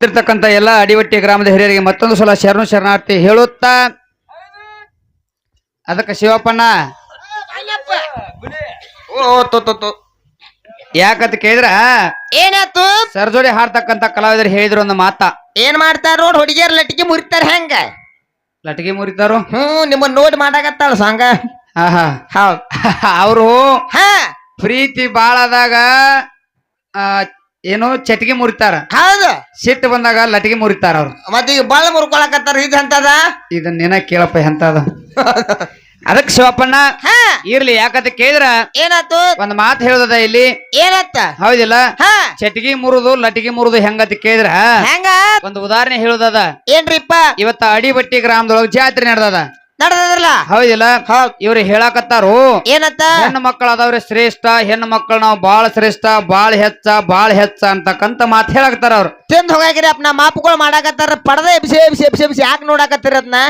ಇರ್ತಕ್ಕಂಥ ಎಲ್ಲ ಅಡಿವಟ್ಟಿ ಗ್ರಾಮದ ಹಿರಿಯರಿಗೆ ಮತ್ತೊಂದು ಸಲ ಶರಣು ಶರಣಾರ್ಥಿ ಹೇಳುತ್ತಾ. ಅದಕ್ಕೆ ಶಿವಪ್ಪಣ್ಣ. ಓ ತೋ ಯಾಕಂತ ಕೇಳಿದ್ರ? ಏನಾಯ್ತು? ಸರ್ ಜೋಡಿ ಹಾಡ್ತಕ್ಕಂಥ ಕಲಾವಿದರು ಹೇಳಿದ್ರು ಒಂದು ಮಾತ. ಏನ್ ಮಾಡ್ತಾರ ನೋಡ್ ಹುಡುಗಿಯರ್ ಲಟ್ಟಿಗೆ ಮುರಿತಾರ ಹೆಂಗ? ಲಟಿಗೆ ಮುರಿತಾರು? ಹ್ಮ್ ನಿಮ್ಮ ನೋಡ್ ಮಾಡಾಕತ್ತಾಳ ಸಾಂಗ. ಆಹಾ ಹೌದ್. ಅವರು ಹಾ. ಪ್ರೀತಿ ಬಾಳದಾಗ ಏನು ಚಟಿಗೆ ಮುರಿತಾರ. ಹೌದು. ಸಿಟ್ಟು ಬಂದಾಗ ಲಟಿಗೆ ಮುರಿತಾರ ಅವ್ರು. ಮತ್ತೆ ಈಗ ಬಾಳ ಮುರ್ಕೊಳಕತ್ತಾರ ಇದು ಅಂತದ ಇದನ್ನ ನಿನ ಕೇಳಪ್ಪ ಎಂತದ? ಅದಕ್ಕೆ ಶಿವಪ್ಪಣ್ಣ ಹಾ. ಇರ್ಲಿ ಯಾಕಂತ ಕೇಳಿದ್ರ? ಏನಾತು ಒಂದ್ ಮಾತು ಹೇಳದ ಇಲ್ಲಿ. ಏನತ್ತ ಹೌದಿಲ್ಲ? ಹಾ. ಚಟಿಗೆ ಮುರುದು ಲಟಿಗೆ ಮುರುದು ಹೆಂಗಂತ ಕೇಳಿದ್ರ? ಹೆಂಗ? ಒಂದು ಉದಾಹರಣೆ ಹೇಳುದದ. ಏನ್ರಿಪ್ಪ? ಇವತ್ತ ಅಡಿಬಟ್ಟಿ ಗ್ರಾಮದೊಳಗ ಜಾತ್ರೆ ನಡೆದದ. ನಡ್ದದ್ರಲ್ಲ? ಹೌದಿಲ್ಲ? ಹೌದ್. ಇವ್ರು ಹೇಳಾಕತ್ತಾರು. ಏನತ್ತ ಹೆಣ್ಣು ಮಕ್ಕಳು ಅದಾವ್ರಿ ಶ್ರೇಷ್ಠ ಹೆಣ್ಣು ಮಕ್ಕಳು ನಾವು ಬಾಳ ಶ್ರೇಷ್ಠ ಬಾಳ ಹೆಚ್ಚ ಬಾಳ ಹೆಚ್ಚ ಅಂತಕ್ಕಂತ ಮಾತು ಹೇಳಾಕತ್ತಾರ ಅವ್ರು. ತಿಂದ್ ಹೋಗಿರಿ ಅಪ್ಪ ನಾ ಮಾಪುಗಳು ಮಾಡಾಕತ್ತಾರ. ಪಡದ ಎಬ್ಸಿ ಎಬ್ಸಿ ಎಬ್ಸಿ ಎಬ್ಸಿ ಯಾಕೆ ನೋಡಾಕತ್ತಿರ ಅದನ್ನ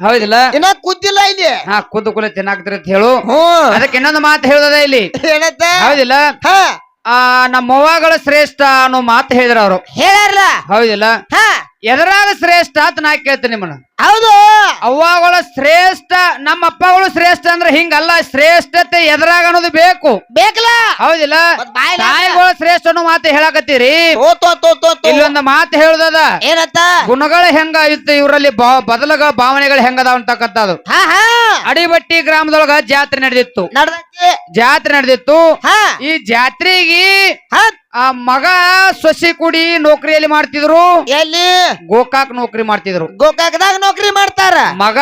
ಹೌದಿಲ್ಲ? ಇನ್ನ ಕುದ್ದಿಲ್ಲ ಇಲ್ಲಿ. ಹಾ ಕುದ್ದು ಕುಲ ತಿನ್ನಾಕ್ತಿರ ಅಂತ ಹೇಳು. ಹ್ಮ್ ಅದಕ್ಕೆ ಇನ್ನೊಂದು ಮಾತು ಹೇಳದ ಇಲ್ಲಿ. ಏನತ್ತ ಹೌದಿಲ್ಲ? ಹಾ. ಆ ನಮ್ಮ ಅವ್ವಗಳು ಶ್ರೇಷ್ಠ ಅನ್ನೋ ಮಾತು ಹೇಳಿದ್ರ ಅವರು. ಹೇಳಾರಲ್ಲ ಹೌದಿಲ್ಲ? ಹಾ. ಎದರಾಗ ಶ್ರೇಷ್ಠ ಅಂತ ನಾ ಕೇಳ್ತೀನಿ ನಿಮ್ಮನ್ನ. ಹೌದು. ಅವ್ವಗಳು ಶ್ರೇಷ್ಠ ನಮ್ಮ ಅಪ್ಪಗಳು ಶ್ರೇಷ್ಠ ಅಂದ್ರೆ ಹಿಂಗಲ್ಲ ಶ್ರೇಷ್ಠತೆ ಎದುರಾಗ ಅನ್ನೋದು ಬೇಕು. ಬೇಕಲ್ಲ? ಹೌದಿಲ್ಲ? ಮತ್ತ್ ಬಾಯ್ಲ ತಾಯಿಗಳು ಶ್ರೇಷ್ಠ ಅನ್ನೋ ಮಾತು ಹೇಳಕತ್ತೀರಿ? ತೋ ತೋ ತೋ ತೋ ತೋ. ಇಲ್ಲೊಂದು ಮಾತು ಹೇಳುದದ? ಏನತ್ತ ಗುಣಗಳು ಹೆಂಗ ಇತ್ತು ಇವರಲ್ಲಿ ಬದಲಗ ಭಾವನೆಗಳು ಹೆಂಗದಾವ ಅಂತಕ್ಕಂಥದ್ದು. ಹಾ ಹಾ. ಅಡಿಬಟ್ಟಿ ಗ್ರಾಮದೊಳಗ ಜಾತ್ರೆ ನಡೆದಿತ್ತು. ನಡ್ದೈತಿ. ಜಾತ್ರೆ ನಡೆದಿತ್ತು. ಹಾ. ಈ ಜಾತ್ರೆಗೆ ಆ ಮಗ ಸೊಸಿ ಕುಡಿ ನೌಕರಿಯಲ್ಲಿ ಮಾಡ್ತಿದ್ರು. ಎಲ್ಲಿ? ಗೋಕಾಕ್ ನೌಕರಿ ಮಾಡ್ತಿದ್ರು. ಗೋಕಾಕದಾಗ ನೌಕರಿ ಮಾಡ್ತಾರ? ಮಗ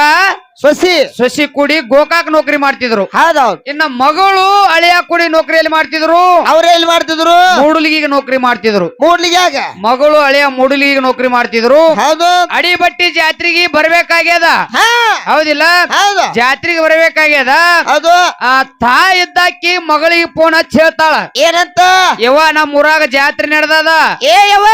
ಸೊಸಿ. ಸೊಸಿ ಕೂಡಿ ಗೋಕಾಕ್ ನೌಕರಿ ಮಾಡ್ತಿದ್ರು. ಹೌದೌದು. ಇನ್ನ ಮಗಳು ಅಳಿಯ ಕೂಡಿ ನೌಕರಿಯಲ್ಲಿ ಮಾಡ್ತಿದ್ರು. ಅವರೇ ಎಲ್ಲಿ ಮಾಡ್ತಿದ್ರು? ಮೂಡಲಿಗೆ ನೌಕರಿ ಮಾಡ್ತಿದ್ರು. ಮೂಡ್ಲಿಗ್ಯಾಗ ಮಗಳು ಅಳಿಯ ಮೂಡಲಿಗೆ ನೌಕರಿ ಮಾಡ್ತಿದ್ರು. ಹೌದು. ಅಡಿಬಟ್ಟಿ ಜಾತ್ರೆಗೆ ಬರ್ಬೇಕಾಗ್ಯದ. ಹಾ. ಹೌದಿಲ್ಲ? ಹೌದು. ಜಾತ್ರೆಗೆ ಬರ್ಬೇಕಾಗ್ಯದ? ಅದು ಆ ತಾಯಿ ಇದ್ದಾಕಿ ಮಗಳಿಗೆ ಫೋನ್ ಹಚ್ಚಿ ಹೇಳ್ತಾಳ. ಏನಂತ? ಯವ್ವ ನಮ್ಮ ಊರಾಗ ಜಾತ್ರೆ ನಡೆದದ. ಏ ಯವ್ವ!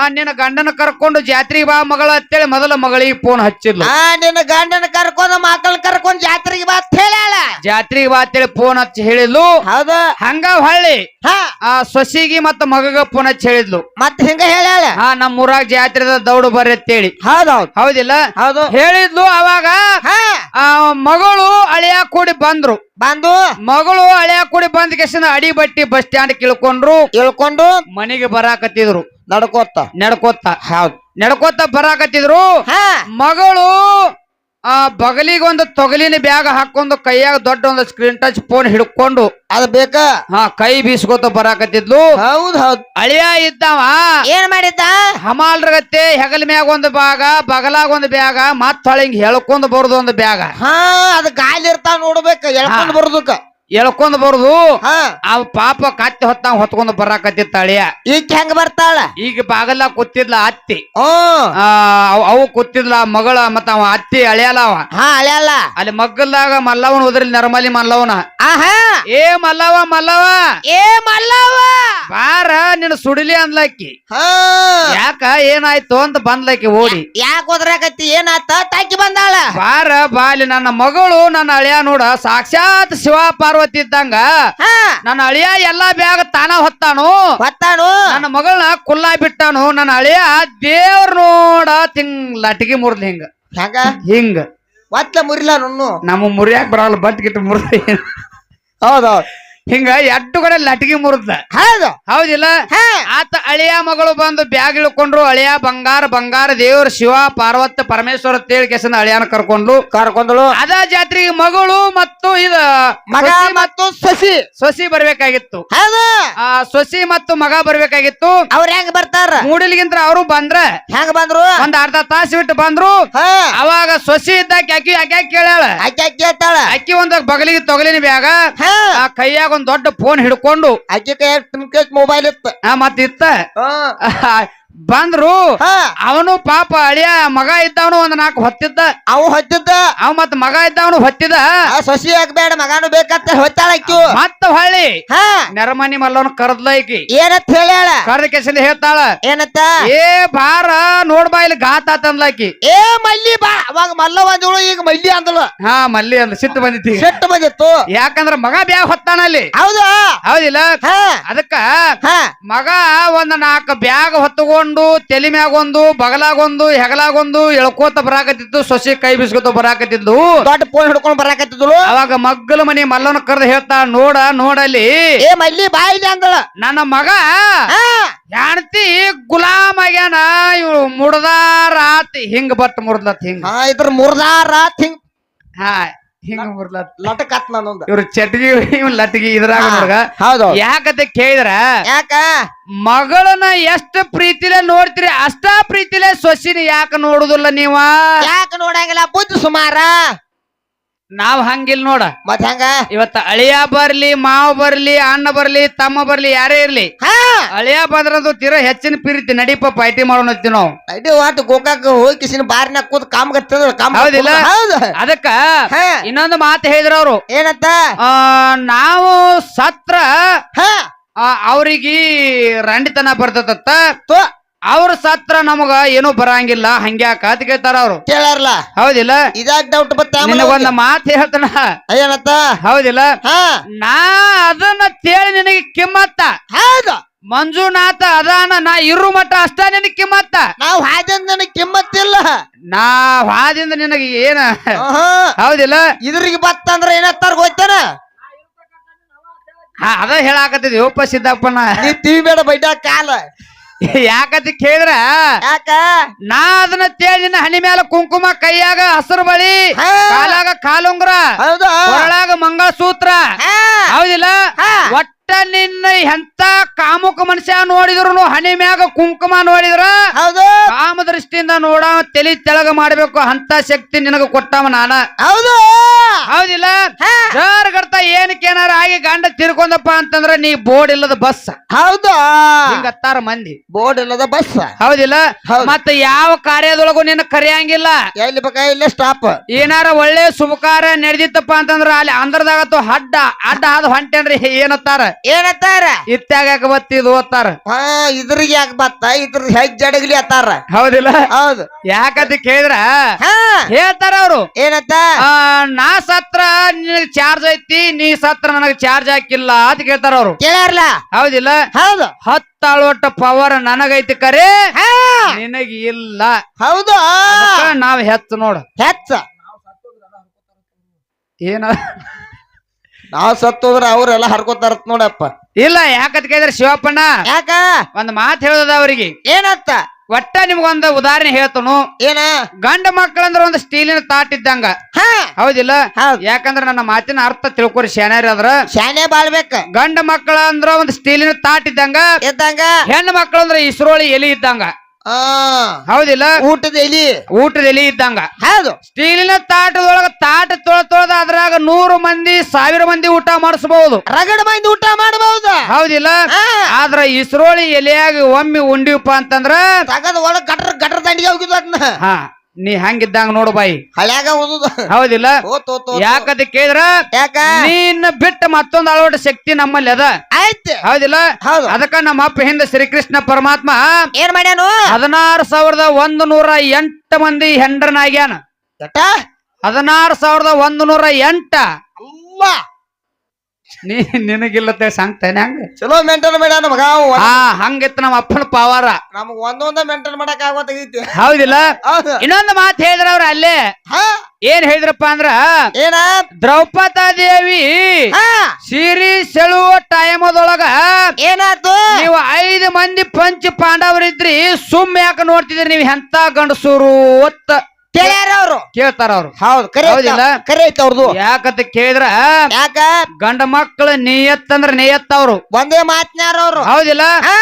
ಆ ನಿನ್ನ ಗಂಡನ ಕರ್ಕೊಂಡು ಜಾತ್ರೆಗೆ ಬಾ ಮಗಳ ಅಂತೇಳಿ ಮೊದಲ ಮಗಳಿಗೆ ಫೋನ್ ಹಚ್ಚಿದ್ಲು. ಆ ನಿನ್ನ ಗಂಡನ ಕರ್ಕೊಂಡ್ ಮಕ್ಕಳ ಕರ್ಕೊಂಡ್ ಜಾತ್ರೆಗೆ ಬಾ ಅಂತ ಹೇಳ್ಯಾಳ. ಜಾತ್ರೆಗೆ ಬಾ ಅಂತೇಳಿ ಫೋನ್ ಹಚ್ಚಿ ಹೇಳಿದ್ಲು. ಹೌದ. ಹಂಗ ಹೊಳ್ಳಿ. ಹಾ. ಆ ಸೊಸಿಗೆ ಮತ್ತ ಮಗಗ ಫೋನ್ ಹಚ್ಚಿ ಹೇಳಿದ್ಲು. ಮತ್ ಹಿಂಗ ಹೇಳ ಹಾ ನಮ್ ಊರಾಗ ಜಾತ್ರೆದ ದೌಡು ಬರತ್ತೇಳಿ ಅಂತೇಳಿ ಹೌದೌದು. ಹೌದಿಲ್ಲ? ಹೌದು. ಹೇಳಿದ್ಲು ಅವಾಗ ಹಾ. ಆ ಮಗಳು ಅಳಿಯ ಕೂಡಿ ಬಂದ್ರು. ಬಂದು? ಮಗಳು ಅಳಿಯ ಕೂಡಿ ಬಂದ ಕೆಸಿನ ಅಡಿ ಬಟ್ಟಿ ಬಸ್ ಸ್ಟ್ಯಾಂಡ್ ಕೇಳ್ಕೊಂಡ್ರು. ಇಳ್ಕೊಂಡು ಮನೆಗೆ ಬರಾಕತ್ತಿದ್ರು. ನಡ್ಕೋತ ನಡ್ಕೋತ ಹೌದು. ನಡ್ಕೋತ ಬರಾಕತ್ತಿದ್ರು. ಹಾ. ಮಗಳು ಆ ಬಗಲಿಗೆ ಒಂದು ತೊಗಲಿನ ಬ್ಯಾಗ್ ಹಾಕೊಂಡು ಕೈಯಾಗ ದೊಡ್ಡ ಒಂದು ಸ್ಕ್ರೀನ್ ಟಚ್ ಫೋನ್ ಹಿಡ್ಕೊಂಡು ಅದ್ ಬೇಕಾ? ಹಾ ಕೈ ಬೀಸ್ಕೊತ ಬರಾಕತ್ತಿದ್ಲು. ಹೌದ್ ಹೌದ್. ಅಳಿಯ ಇದ್ದಾವ. ಏನ್ ಮಾಡಿದ್ದ? ಹಮಾಲ್ರಗತ್ತೆ ಹೆಗಲ ಮ್ಯಾಗ ಒಂದು ಬ್ಯಾಗ ಬಗಲಾಗ ಒಂದು ಬ್ಯಾಗ ಮತ್ತ ಹಿಂಗ್ ಹೇಳ್ಕೊಂಡ್ ಬರುದು ಒಂದು ಬ್ಯಾಗ. ಹಾ ಅದ್ ಗಾಲಿ ಇರ್ತಾವ ನೋಡ್ಬೇಕ ಎಳ್ಕೊಂಡ್ ಬರೋದಕ್ಕ ಎಳ್ಕೊಂಡ್ ಬರುದು. ಹಾ. ಆ ಪಾಪ ಕತ್ತಿ ಹೊತ್ತ ಹೊತ್ಕೊಂಡ್ ಬರಾಕತ್ತಿತ್ತ ಅಳಿಯ ಈಗ ಹೆಂಗ್ ಬರ್ತಾಳ? ಈಗ ಬಾಗಲ್ಲ ಕೂತಿದ್ಲ ಅತ್ತಿ. ಆ ಅವ್- ಅವು ಕೂತಿದ್ಲ ಮಗಳ ಮತ್ತ ಅವ ಅತ್ತಿ ಅಳಿಯಲ್ಲ ಅವ. ಹಾ ಅಲ್ಲಿ ಮಗ್ಗಲ್ದಾಗ ಮಲ್ಲವನ ಹೋದ್ರಿ ನರ್ಮಲಿ ಮಲ್ಲವನ ಆಹಾ. ಏ ಮಲ್ಲವ ಮಲ್ಲವ ಏ ಮಲ್ಲವ್ವ. ಬಾರ ನಿನ್ನ ಸುಡಿಲಿ ಅಂದ್ಲಕ್ಕಿ. ಹಾ. ಯಾಕ ಏನಾಯ್ತು ಅಂತ ಬಂದ್ಲಕ್ಕಿ ಓಡಿ. ಯಾಕ ಹೋದ್ರಾಕತ್ತಿ ಏನಾತ? ತಾಕಿ ಬಂದಾಳ. ಬಾರ ಬಾಲಿ ನನ್ನ ಮಗಳು ನನ್ನ ಅಳಿಯ ನೋಡ. ಸಾಕ್ಷಾತ್ ಶಿವ ಪಾರ್ವತಿ ಇದ್ದಂಗ ಹಾ. ನನ್ನ ಅಳಿಯ ಎಲ್ಲಾ ಬ್ಯಾಗ ತಾನ ಹೊತ್ತಾನು. ಹೊತ್ತಾನು. ನನ್ನ ಮಗಳನ್ನ ಕುಲ್ಲಾ ಬಿಟ್ಟಾನು. ನನ್ನ ಅಳಿಯ ದೇವ್ರ ನೋಡ ತಿಂಗ್ ಲಟಿಗೆ ಮುರ್ದ್ ಹಿಂಗ. ಹೆಂಗ? ಹಿಂಗ. ಒತ್ತ ಮುರಿಲ್ಲ ನಮ್ಮ ಮುರಿಯಾಕ ಬರಲ್ಲ ಬಟ್ ಗಿಟ್ಟು ಮುರ್ದ ಹೌದೌದ್. ಹಿಂಗ ಎಟ್ಟು ಕಡೆ ಲಟ್ಗಿ ಮುರ್ದ ಹೌದು. ಹೌದಿಲ್ಲ? ಆತ ಅಳಿಯ ಮಗಳು ಬಂದು ಬ್ಯಾಗ್ ಇಳ್ಕೊಂಡ್ರು ಅಳಿಯ ಬಂಗಾರ ಬಂಗಾರ ದೇವ್ರ ಶಿವ ಪಾರ್ವತ ಪರಮೇಶ್ವರ ತೇಳಿ ಕೆಸನ ಅಳಿಯನ ಕರ್ಕೊಂಡು ಕರ್ಕೊಂಡ್ಲು ಅದ ಜಾತ್ರೆಗೆ ಮಗಳು ಮತ್ತು ಇದ ಮಗ ಮತ್ತು ಸೊಸಿ. ಸೊಸಿ ಬರ್ಬೇಕಾಗಿತ್ತು. ಹೌದು. ಆ ಸೊಸಿ ಮತ್ತು ಮಗ ಬರ್ಬೇಕಾಗಿತ್ತು. ಅವ್ರ ಹೆಂಗ್ ಬರ್ತಾರ? ಮೂಡಿಲ್ಗಿಂತ ಅವರು ಬಂದ್ರ. ಹೆಂಗ್ ಬಂದ್ರು? ಒಂದ್ ಅರ್ಧ ತಾಸು ಬಿಟ್ಟು ಬಂದ್ರು. ಹಾ. ಅವಾಗ ಸೊಸಿ ಇದ್ದಾಕಿ ಅಕ್ಕಿ ಅಕ್ಕಿ ಕೇಳ ಅಕ್ಕಿ ಅಕ್ಕಿ ಅಕ್ಕಿ ಒಂದ್ ಬಗಲಿಗೆ ತೊಗಲಿನ ಬ್ಯಾಗ. ಆ ಕೈಯಾಗ ಒಂದ್ ದೊಡ್ಡ ಫೋನ್ ಹಿಡ್ಕೊಂಡು ಆಕೆ ಕೈ ಮೊಬೈಲ್ ಇತ್ತ. ಆ ಮತ್ತಿತ್ತ? ಬಂದ್ರು ಹಾ. ಅವನು ಪಾಪ ಅಳಿಯ ಮಗ ಇದ್ದವನು ಒಂದ್ ನಾಲ್ಕು ಹೊತ್ತಿದ್ದ. ಅವು ಹೊತ್ತಿದ್ದ. ಅವ್ ಮತ್ ಮಗ ಇದ್ದವನು ಹೊತ್ತಿದ. ಆ ಸಸಿ ಬೇಡ ಮಗಾನು ಬೇಕಂತ ಹೊತ್ತಾಳ ಆಕ್ಯು ಮತ್ತ ಹೊಳ್ಳಿ. ಹಾ. ನೆರಮನಿ ಮಲ್ಲವನ್ ಕರೆದ್ಲೈಕಿ. ಏನತ್ ಹೇಳ್ಯಾಳ? ಕರ್ದ ಕೆಸಿಂದ ಹೇಳ್ತಾಳ. ಏನತ್ತ ಏ ಬಾರ ನೋಡ್ಬಾ ಇಲ್ಲಿ ಗಾತ ತಂದ್ಲಾಕಿ ಏ ಮಲ್ಲಿ ಬಾ ಅವಾಗ ಮಲ್ಲ ಬಂದಳು ಈಗ ಮಲ್ಲಿ ಅಂದಳು. ಹಾ ಮಲ್ಲಿ ಅಂದ ಸಿಟ್ಟು ಬಂದಿತ್ತು ಸಿಟ್ಟು ಬಂದಿತ್ತು. ಯಾಕಂದ್ರ ಮಗ ಬ್ಯಾಗ್ ಹೊತ್ತಾನ ಅಲ್ಲಿ. ಹೌದು? ಹೌದಿಲ್ಲ? ಅದಕ್ಕ ಮಗ ಒಂದ್ ನಾಲ್ಕು ಬ್ಯಾಗ್ ಹೊತ್ತುಕೊಂಡು ತಗೊಂಡು ತಲೆ ಮ್ಯಾಗೊಂದು ಬಗಲಾಗೊಂದು ಹೆಗಲಾಗೊಂದು ಎಳ್ಕೋತ ಬರಾಕತ್ತಿತ್ತು ಸೊಸಿ ಕೈ ಬಿಸ್ಕೋತ ಬರಾಕತ್ತಿದ್ದು. ದೊಡ್ಡ ಫೋನ್ ಹಿಡ್ಕೊಂಡು ಬರಾಕತ್ತಿದ್ಲು. ಅವಾಗ ಮಗ್ಗಲ ಮನಿ ಮಲ್ಲನ ಕರೆದು ಹೇಳ್ತಾ ನೋಡ ನೋಡಲಿ. ಏ ಮಲ್ಲಿ ಬಾಯಿ ಅಂದಳ. ನನ್ನ ಮಗ ಹೆಣ್ತಿ ಗುಲಾಮ್ ಆಗ್ಯಾನ ಇವ್ ಮುರ್ದಾರಾತ್ ಹಿಂಗ್ ಬಟ್ ಮುರ್ದಾತ್ ಹಿಂಗ್. ಇದ್ರ ಮುರ್ದಾರಾತ್ ಹಿಂಗ್. ಹಾ. ಹಿಂಗ್ ಲಟಕತ್ ನಾನೊಂದ. ಇವ್ರ ಚಟ್ಗಿ ಇವ್ ಲಟ್ಗಿ ಇದ್ರಾಗ ನೋಡ್ಗ. ಹೌದು ಯಾಕಂತ ಕೇಳಿದ್ರ? ಯಾಕ? ಮಗಳನ್ನ ಎಷ್ಟ ಪ್ರೀತಿಲೆ ನೋಡ್ತೀರಿ ಅಷ್ಟ ಪ್ರೀತಿಲೆ ಸೊಸಿನ ಯಾಕ ನೋಡುದಿಲ್ಲ ನೀವ? ಯಾಕ ನೋಡಂಗಿಲ್ಲ ಬುದ್ಧಿ ಸುಮಾರ. ನಾವ್ ಹಂಗಿಲ್ ನೋಡ. ಮತ್ ಹಂಗ? ಇವತ್ತ ಅಳಿಯ ಬರ್ಲಿ ಮಾವ ಬರ್ಲಿ ಅಣ್ಣ ಬರ್ಲಿ ತಮ್ಮ ಬರ್ಲಿ ಯಾರೇ ಇರ್ಲಿ. ಹಾ. ಅಳಿಯ ಬಂದ್ರದು ತೀರ ಹೆಚ್ಚಿನ ಪ್ರೀತಿ ನಡೀಪ ಪಾರ್ಟಿ ಮಾಡೋಣ ನಾವು. ವಾಟ್ ಗೋಕಾಕ ಹೋಗಿ ಕಿಸಿನ ಬಾರಿನಾಗ ಕೂತ್ ಕಾಮ್ ಗತ್ತಿದ್ರ ಕಾಮ್ ಹೌದಿಲ್ಲ? ಹೌದು. ಅದಕ್ಕ ಇನ್ನೊಂದು ಮಾತು ಹೇಳಿದ್ರ ಅವ್ರು. ಏನಂತ? ನಾವು ಸತ್ರ ಅವ್ರಿಗೆ ರಂಡಿತನ ಬರ್ತದತ್ತ. ತೋ ಅವ್ರ ಸತ್ರ ನಮಗ ಏನು ಬರಂಗಿಲ್ಲ ಹಂಗ್ಯಾಕ ಅಂತ ಕೇಳ್ತಾರ ಅವ್ರು. ಕೇಳಾರಲ್ಲ ಹೌದಿಲ್ಲ? ಇದಾಗ ಡೌಟ್ ಬತ್ತ ಒಂದ್ ಮಾತು ಹೇಳ್ತಾನ? ಏನತ್ತ ಹೌದಿಲ್ಲ? ಹಾ. ನಾ ಅದನ್ನ ಕೇಳಿ ನಿನಗೆ ಕಿಮ್ಮತ್ತ. ಹೌದು. ಮಂಜುನಾಥ ಅದಾನ ನಾ ಇರು ಮಟ್ಟ ಅಷ್ಟ ನಿನಗೆ ಕಿಮ್ಮತ್ತ. ನಾವು ಹಾದಿಂದ ನಿನಗ್ ಕಿಮ್ಮತ್ತಿಲ್ಲ. ನಾ ಹಾದಿಂದ ನಿನಗೆ ಏನ. ಹೌದಿಲ್ಲ? ಇದ್ರಿಗೆ ಬತ್ತ ಅಂದ್ರೆ ಏನತ್ತಾರ ಗೊತ್ತಾನ? ಹಾ ಅದ ಹೇಳಾಕತ್ತಿದ್ವಿ ಒಪ್ಪ ಸಿದ್ದಪ್ಪನ. ತಿವಿ ಬೇಡ ಬೈಡ ಕಾಲ. ಯಾಕಂತ ಕೇಳಿದ್ರ ಯಾಕ ನಾ ಅದನ್ನ ತೇಳಿನ ಹನಿ ಹಣಿ ಮ್ಯಾಲ ಕುಂಕುಮ ಕೈಯಾಗ ಹಸಿರು ಬಳಿ. ಕಾಲಾಗ ಕಾಲುಂಗ್ರ ಹೌದು ಕೊರಳಾಗ ಮಂಗಳಸೂತ್ರ. ಹೌದಿಲ್ಲ. ಒಟ್ಟ ನಿನ್ನ ಎಂತ ಕಾಮುಕ ಮನುಷ್ಯ ನೋಡಿದ್ರು ಹನಿ ಮ್ಯಾಗ ಕುಂಕುಮ ನೋಡಿದ್ರ? ಹೌದು. ಕಾಮ ದೃಷ್ಟಿಯಿಂದ ನೋಡ ತಲಿ ತೆಳಗ ಮಾಡ್ಬೇಕು ಅಂತ ಶಕ್ತಿ ನಿನಗ ಕೊಟ್ಟವ ನಾನ. ಹೌದು. ಹೌದಿಲ್ಲ? ಗಡ್ತ ಏನಕ್ಕೆ ಏನಾರ ಆಗಿ ಗಂಡ ತಿರ್ಕೊಂಡಪ್ಪ ಅಂತಂದ್ರ ನೀ ಬೋರ್ಡ್ ಇಲ್ಲದ ಬಸ್. ಹೌದು? ಹತ್ತಾರ ಮಂದಿ. ಬೋರ್ಡ್ ಇಲ್ಲದ ಬಸ್. ಹೌದಿಲ್ಲ? ಹೌದು. ಮತ್ತ ಯಾವ ಕಾರ್ಯದೊಳಗು ನಿನ್ನ ಕರೆಯಂಗಿಲ್ಲ. ಎಲ್ಲಿ ಬೇಕಾ ಇಲ್ಲ ಸ್ಟಾಪ್ ಏನಾರ ಒಳ್ಳೆ ಶುಭ ಕಾರ್ಯ ನಡೆದಿತ್ತಪ್ಪ ಅಂತಂದ್ರ ಅಲ್ಲಿ ಅಂದ್ರದಾಗತ್ತು ಅಡ್ಡ ಅಡ್ಡ ಆದ ಹೊಂಟೇನ್ರಿ ಏನತ್ತಾರ? ಏನತ್ತಾರ ಇತ್ಯಾಗ ಬತ್ತಿದ್ ಓದ್ತಾರ? ಹಾ ಇದ್ರಿಗೆ ಯಾಕೆ ಬತ್ತ? ಇದ್ರ ಹೆಜ್ಜೆ ಅಡಗ್ಲಿ ಅತ್ತಾರ. ಹೌದಿಲ್ಲ? ಹೌದು. ಯಾಕಂತ ಕೇಳಿದ್ರ? ಹಾ. ಹೇಳ್ತಾರ ಅವ್ರು. ಏನತ್ತ ಆ, ನಾ ಸತ್ರ ನಿನಗ್ ಚಾರ್ಜ್ ಐತಿ ನೀ ಸತ್ರ ನನಗ್ ಚಾರ್ಜ್ ಹಾಕಿಲ್ಲ ಅಂತ ಕೇಳ್ತಾರ ಅವ್ರು. ಕೇಳ್ಯಾರಲ್ಲ ಹೌದಿಲ್ಲ? ಹೌದು. ಹತ್ತಾಳುವಟ್ಟ ಪವರ್ ನನಗೈತಿ ಕರೆ. ಹಾ. ನಿನಗ್ ಇಲ್ಲ. ಹೌದು. ಅದಕ್ಕ ನಾವ್ ಹೆಚ್ಚ ನೋಡ. ಹೆಚ್ಚ. ಏನ? ನಾವ್ ಸತ್ತೋದ್ರ ಅವ್ರೆಲ್ಲ ಹರ್ಕೋತಾರ ನೋಡಪ್ಪ. ಇಲ್ಲ ಯಾಕತ್ ಕೇಳಿದ್ರೆ ಶಿವಪ್ಪಣ್ಣ? ಯಾಕ? ಒಂದ್ ಮಾತು ಹೇಳೋದ ಅವ್ರಿಗೆ. ಏನತ್ತ? ಒಟ್ಟ ನಿಮ್ಗೊಂದು ಉದಾಹರಣೆ ಹೇಳ್ತನು. ಏನ? ಗಂಡ ಮಕ್ಕಳಂದ್ರ ಒಂದು ಸ್ಟೀಲಿನ ತಾಟ್ ಇದ್ದಂಗ. ಹೌದಿಲ್ಲ? ಹೌದ್. ಯಾಕಂದ್ರ ನನ್ನ ಮಾತಿನ ಅರ್ಥ ತಿಳ್ಕೊರಿ ಶಾನ್ಯಾರ ಅದ್ರ. ಶಾನೆ ಬಾಳ್ಬೇಕ. ಗಂಡ ಮಕ್ಕಳ ಅಂದ್ರ ಒಂದು ಸ್ಟೀಲಿನ ತಾಟ್ ಇದ್ದಂಗ. ಇದ್ದಂಗ. ಹೆಣ್ಣು ಮಕ್ಕಳಂದ್ರ ಇಸ್ರೋಳಿ ಎಲಿ ಇದ್ದಂಗ. ಆ ಹೌದಿಲ್ಲ? ಊಟದ ಎಲಿ ಊಟದ ಎಲಿ ಇದ್ದಂಗ. ಹೌದು. ಸ್ಟೀಲಿನ ತಾಟದೊಳಗ ತಾಟ ತೊಳ ತೊಳೆದ ಅದ್ರಾಗ ನೂರು ಮಂದಿ ಸಾವಿರ ಮಂದಿ ಊಟ ಮಾಡಿಸಬಹುದು ರಗಡ ಮಂದಿ ಊಟ ಮಾಡಬಹುದು ಹೌದಿಲ್ಲ? ಆದ್ರ ಇಸ್ರೋಳಿ ಎಲೆಯಾಗ ಒಮ್ಮೆ ಉಂಡಿವಪ್ಪ ಅಂತಂದ್ರ ತಗದ ಒಳಗ ಗಟ್ರ ಗಟ್ರ ದಂಡಿಗೆ ಹೋಗಿದ್ನ ಅದನ್ನ ಹಾ ನೀ ಹಂಗಿದ್ದಂಗ ನೋಡು ಬಾಯಿ. ಹಳ್ಯಾಗ ಓದುದು. ಹೌದಿಲ್ಲ? ಯಾಕದ ಕೇಳಿದ್ರ? ಯಾಕ? ನೀನ್ ಬಿಟ್ಟ ಮತ್ತೊಂದು ಅಳವಡ ಶಕ್ತಿ ನಮ್ಮಲ್ಲಿ ಅದ. ಆಯ್ತು ಹೌದಿಲ್ಲ? ಹೌದು. ಅದಕ್ಕ ನಮ್ಮ ಅಪ್ಪ ಹಿಂದೆ ಶ್ರೀಕೃಷ್ಣ ಪರಮಾತ್ಮ ಏನ್ ಮಾಡ್ಯಾನು? ಹದಿನಾರು ಸಾವಿರದ ಒಂದು ನೂರ ಎಂಟು ಮಂದಿ ಹೆಂಡ್ರನಾಗ್ಯಾನ. ಎಟ್ಟ? ಹದಿನಾರು ಸಾವಿರದ ಒಂದು ನೂರ ಎಂಟ ನೀ ನಿನಗಿಲ್ಲತ್ತೆ ಸಾಂಗ್ತಾನೆ ಹಂಗ? ಚಲೋ ಮೇಂಟೈನ್ ಮಾಡ್ಯಾನ ಮಗ ಅವ. ಹಾ ಹಂಗಿತ್ತು ನಮ್ಮ ಅಪ್ಪನ ಪವಾರ. ನಮಗ್ ಒಂದೊಂದ ಮೇಂಟೈನ್ ಮಾಡಕ್ ಆಗೋತೈತಿ ಹೌದಿಲ್ಲ? ಹೌದು. ಇನ್ನೊಂದು ಮಾತು ಹೇಳಿದ್ರ ಅವ್ರ ಅಲ್ಲೇ. ಹಾ? ಏನ್ ಹೇಳಿದ್ರಪ್ಪ ಅಂದ್ರ ಏನ? ದ್ರೌಪದಾ ದೇವಿ ಹಾ. ಸೀರಿ ಸೆಳುವ ಟೈಮದೊಳಗ ಏನಾತು ನೀವು ಐದು ಮಂದಿ ಪಂಚ ಪಾಂಡವರಿದ್ರಿ ಸುಮ್ ಯಾಕೆ ನೋಡ್ತಿದ್ರಿ ನೀವು ಎಂತ ಗಂಡಸೂರು ಒತ್ತ ಕೇಳ್ಯಾರ ಅವ್ರು ಕೇಳ್ತಾರ ಅವ್ರು ಹೌದು ಕರೆ ಹೌದಿಲ್ಲ? ಕರೆ ಐತಿ ಅವ್ರದು. ಯಾಕಂತ ಕೇಳಿದ್ರ? ಯಾಕ? ಗಂಡ ಮಕ್ಕಳ ನಿಯತ್ ಅಂದ್ರ ನಿಯತ್ ಅವ್ರು ಒಂದೇ ಮಾತನಾಡೋರು ಅವ್ರು ಹೌದಿಲ್ಲ? ಹಾ.